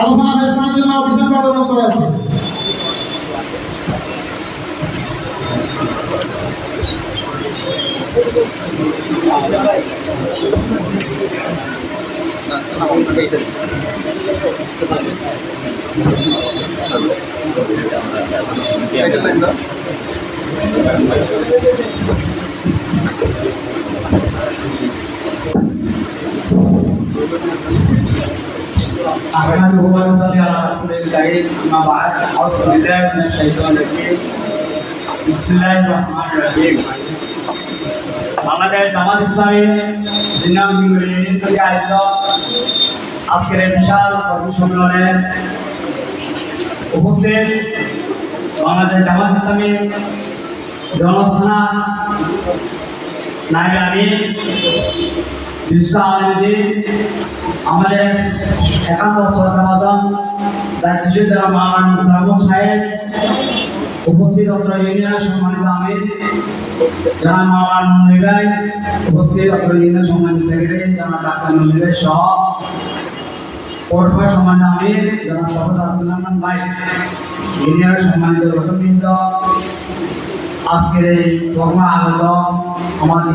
আলোচনা শেষ করার জন্য বিশেষ অনুরোধ করে আছি أحمده ونصلي على رسول الله أما بعد أعوذ بالله من الشيطان الرجيم بسم الله الرحمن الرحيم বাংলাদেশ জামাত ইসলামী দিনাম ইউনিয়ন থেকে আয়োজিত আজকের এই বিশাল কর্মী সম্মেলনে উপস্থিত বাংলাদেশ জামাত ইসলামী জনথানা নাইবে আমি আমাদের একান্ত শ্রদ্ধাবাদন দায়িত্বশীল যারা মামান মুখরামত সাহেব, উপস্থিত অত্র ইউনিয়নের সম্মানিত আমির, যারা মামান নিবাই উপস্থিত অত্র ইউনিয়নের সম্মানিত সেক্রেটারি ডাক্তার নজিবাই সহ, পৌরসভার সম্মানিত আমির, যারা সফদ আব্দুল রহমান ভাই, ইউনিয়নের সম্মানিত রতনবৃন্দ আজকের এই কর্ম আগত আমাদের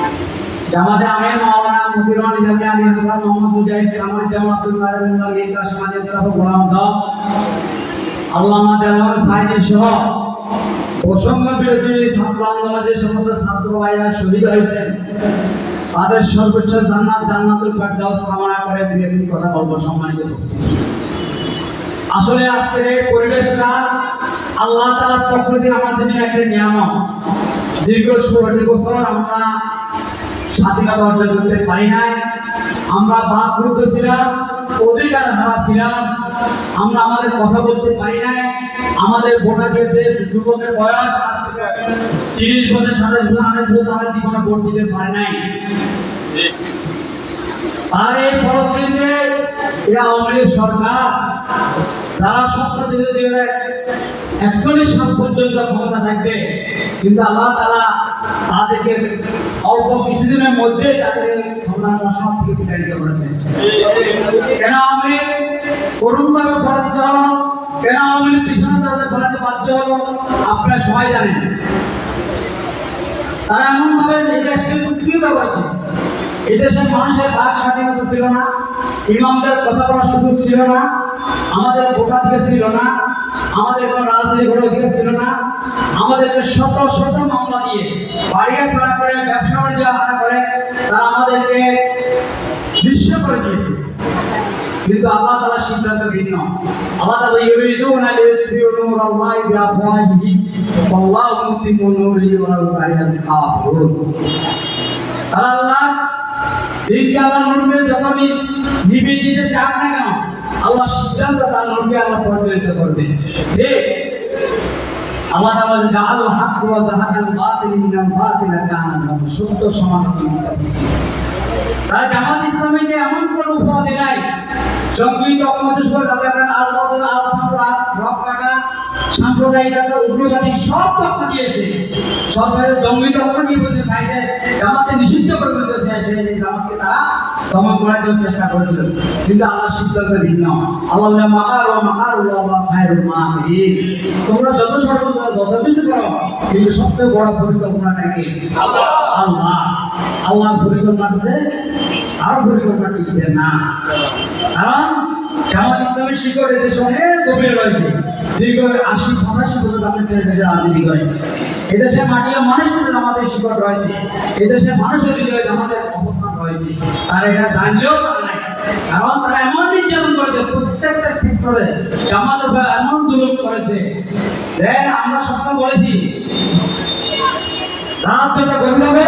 জামাতে আমির মাওলানা মুকিরুল নিজামী আলী হাসান মোহাম্মদ মুজাহিদ কামাল জামাল আব্দুল কাদের মোল্লা মির্জা সমাজের তরফ গোলাম দাও আল্লামা দেওয়ার সাইনি সহ বৈষম্য বিরোধী ছাত্র আন্দোলনে যে সমস্ত ছাত্র ভাইরা শহীদ হয়েছেন, তাদের সর্বোচ্চ জান্নাত, জান্নাতুল ফেরদাউস কামনা করে দুই একটি কথা বলব, সম্মানিত আসলে আজকের এই পরিবেশটা আল্লাহ তাআলার পক্ষ থেকে আমাদের একটা নিয়ামত। দীর্ঘ ষোলোটি বছর আমরা স্বাধীনতা অর্জন করতে পারি নাই। আমরা বাক করুদ্ধ ছিলাম, অধিকার হারা ছিলাম। আমরা আমাদের কথা বলতে পারি নাই। আমাদের ভোটারদের যুবকের বয়স থেকে তিরিশ বছর, সাতাশ বছর, আঠাশ বছর তারা জীবনে ভোট দিতে পারে নাই। আর এই ফলশ্রুতিতে এই আওয়ামী লীগ সরকার। তারা স্বপ্ন দিতে দিলে একচল্লিশ সাল পর্যন্ত ক্ষমতা থাকবে, কিন্তু আল্লাহ তারা তাদেরকে অল্প কিছুদিনের মধ্যে তাদের ক্ষমতার মশাল থেকে বিতাড়িত করেছে। কেন পিছনে বাধ্য হলো? আপনারা সবাই জানেন। তারা এমন ভাবে এই দেশকে উৎকৃত করেছে। এই দেশের মানুষের বাক স্বাধীনতা ছিল না, ইমামদের কথা বলার সুযোগ ছিল না, আমাদের ভোটাধিকার ছিল না আমাদের কোনো রাজনৈতিক অধিকার ছিল না। আমাদেরকে শত শত মামলা দিয়ে বাড়িয়ে ছাড়া করে, ব্যবসা বাণিজ্য হারা করে, তারা আমাদেরকে নিঃস্ব করে দিয়েছে। কিন্তু আল্লাহ তাআলা সিদ্ধান্ত ভিন্ন। আল্লাহ তাআলা ইউরিদুনা লিইউতফিউ নূরাল্লাহি বিআফওয়াহিহিম, ওয়াল্লাহু মুতিম্মু নূরিহি ওয়ালাউ কারিহাল কাফিরুন আল্লাহ দিনকে আল্লাহ নূরকে যখনই নিভিয়ে দিতে চান না কেন আল্লাহ সিদ্ধান্ত তার নূরকে আল্লাহ পরিচালিত করবে। আল্লাহ তাআলা জাআল হাক ওয়া জাহাকাল বাতিল ইন্নাল বাতিলা কানা সত্য জামাত ইসলামীকে এমন উপাধি নাই, জঙ্গি রক কাটা সাম্প্রদায়িকতা, উগ্রবাদী সব তকমা দিয়েছে। সরকারের জঙ্গি নিয়ে বলতে চাইছে জামাতকে নিষিদ্ধ করে বলতে চাইছে যে জামাতকে তারা দমন করার জন্য চেষ্টা করেছিল। কিন্তু আল্লাহ সিদ্ধান্ত ভিন্ন। আল্লাহ তোমরা যত ষড়যন্ত্র যত কিছু করো, কিন্তু সবচেয়ে বড় পরিকল্পনাকারী কে আল্লাহ আল্লাহ আল্লাহ পরিকল্পনা আছে আরও পরিকল্পনা টিকবে না। কারণ জামাত শিকড় এদেশে অনেক গভীরে দীর্ঘ আশি, পঁচাশি বছর আপনি ছেড়ে দেশে রাজনীতি মানুষের আমাদের শিকড় মানুষের হৃদয়ে আমাদের তারা এটা জানলেও নাই। কারণ এমন নির্যাতন করেছে, প্রত্যেকটা সেক্টরে আমাদের এমন জুলুম করেছে। আমরা সবসময় বলেছি, রাত যত গভীর হবে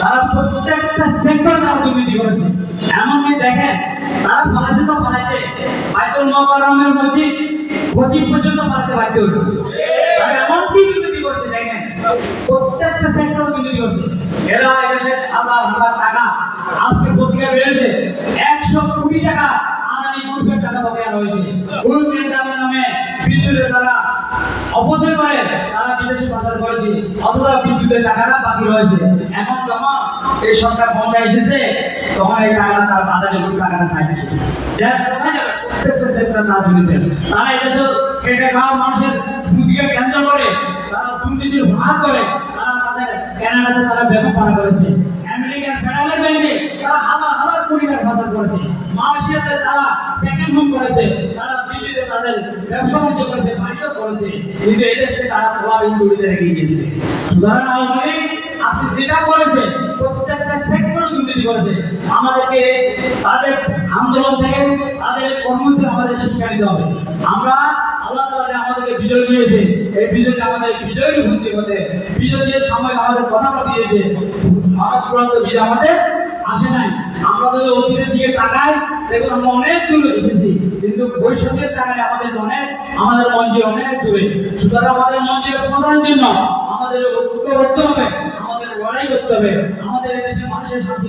তারা প্রত্যেকটা সেক্টরে তারা দুর্নীতি করেছে। এমনকি দেখেন, তারা ফলাইছে তো ফলাইছে বাইতুল মোকাররমের মধ্যে ক্ষতি পর্যন্ত পালাতে বাধ্য হয়েছে। তারা এমন কি একশো কোটি টাকা আদানি গ্রুপের টাকা তারা করে বিদেশে পাচার করেছে, অথবা বিদ্যুতের টাকাটা বাকি রয়েছে। এখন যখন এই সরকার ক্ষমতায় এসেছে, তখন এই টাকাটা তার গ্রুপ টাকাটা সেক্টর তারা মানুষের বুদ্ধিকে কেন্দ্র করে, তারা দুর্নীতির ভাগ করে, তারা তাদের কানাডাতে তারা ব্যাপক করেছে। আমেরিকান ফেডারেল তারা হাজার হাজার কোটি পাচার করেছে। মালয়েশিয়াতে তারা ব্যবসা বাণিজ্য করেছে বাণিজ্য করেছে, কিন্তু এই দেশে তারা রেখে গিয়েছে। আওয়ামী আজকে যেটা করেছে প্রত্যেকটা সেক্টর দুর্নীতি করেছে। আমাদেরকে তাদের আন্দোলন থেকে, তাদের কর্মসূচি আমাদের শিক্ষা নিতে হবে। আমরা আল্লাহ তাআলা যে আমাদেরকে বিজয় দিয়েছে, এই বিজয়কে আমাদের বিজয়ের ভূতি হতে, বিজয় দিয়ে সময় আমাদের কথা দিয়েছে মানুষ চূড়ান্ত বিজয় আমাদের আসে নাই। আমরা যদি অতীতের দিকে তাকাই, দেখুন অনেক দূরে এসেছি, কিন্তু ভবিষ্যতের তাকায় আমাদের অনেক, আমাদের মঞ্জিল অনেক দূরে। সুতরাং আমাদের মঞ্জিলে প্রধান জন্য আমাদের করতে হবে, আমাদের লড়াই করতে হবে, আমাদের দেশে মানুষের শান্তি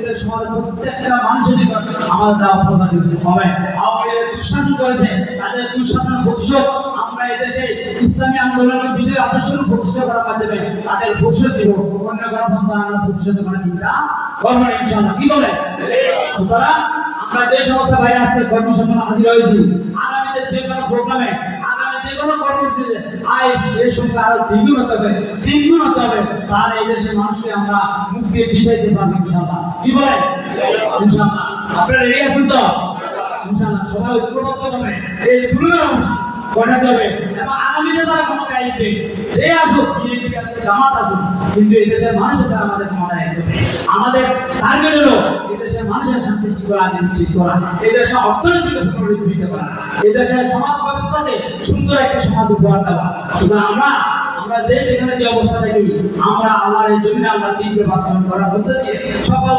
এদের সমাজের প্রত্যেকটা মানুষের নিকট আমাদের দেওয়া প্রদান হবে। আওয়ামী লীগ দুঃশাসন করেছে, তাদের দুঃশাসন প্রতিশোধ আমরা এদেশে ইসলামী আন্দোলনের বিজয় আদর্শ প্রতিষ্ঠা করার মাধ্যমে তাদের প্রতিশোধ দিব অন্য কোনো পন্থা আমরা প্রতিশোধ করার চিন্তা করব না, ইনশাআল্লাহ। কি বলে সুতরাং আমরা যে সমস্ত ভাই আজকে কর্মসংস্থান হাজির হয়েছি, আগামীতে যে কোনো প্রোগ্রামে আগামী যে কোনো কর্মসূচিতে আয় এই সংখ্যা আরও দ্বিগুণ হতে হবে। তাহলে এই দেশের মানুষকে আমরা মুক্তি বিষয় দিতে পারব ইনশাআল্লাহ। কি বলে ইনশাআল্লাহ। আপনারা রেডি আছেন তো? ইনশাআল্লাহ। সবাই ঐক্যবদ্ধ হবে। এই হবে? এবং তারা ক্ষমতায় আসবে। আসুক, বিএনপি আসুক, জামাত আসুক, কিন্তু এই দেশের মানুষের দ্বারা আমাদের ক্ষমতায় আসবে আমাদের টার্গেট হলো এই দেশের মানুষের শান্তি, শৃঙ্খলা নিশ্চিত করা এই অর্থনৈতিক পুনরুজ্জীবিত করা এই দেশের সমাজ ব্যবস্থাকে সুন্দর একটা সমাজ উপহার দেওয়া। সুতরাং আমরা আমরা যে যেখানে যে অবস্থা থাকি আমরা আমার এই জমিনে আমরা দিনকে বাস্তবায়ন করার মধ্যে দিয়ে সকল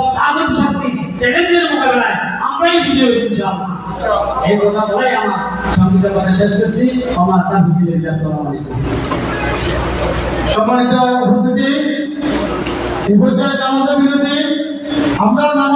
শক্তি চ্যালেঞ্জের মোকাবেলায় আমরাই বিজয় হই ইনশাআল্লাহ। এই কথা বলেই আমার কথা শেষ করছি। আমার আলাইকুম। সম্মানিত উপস্থিতি এই পর্যায়ে নামাজের বিরতি আমরা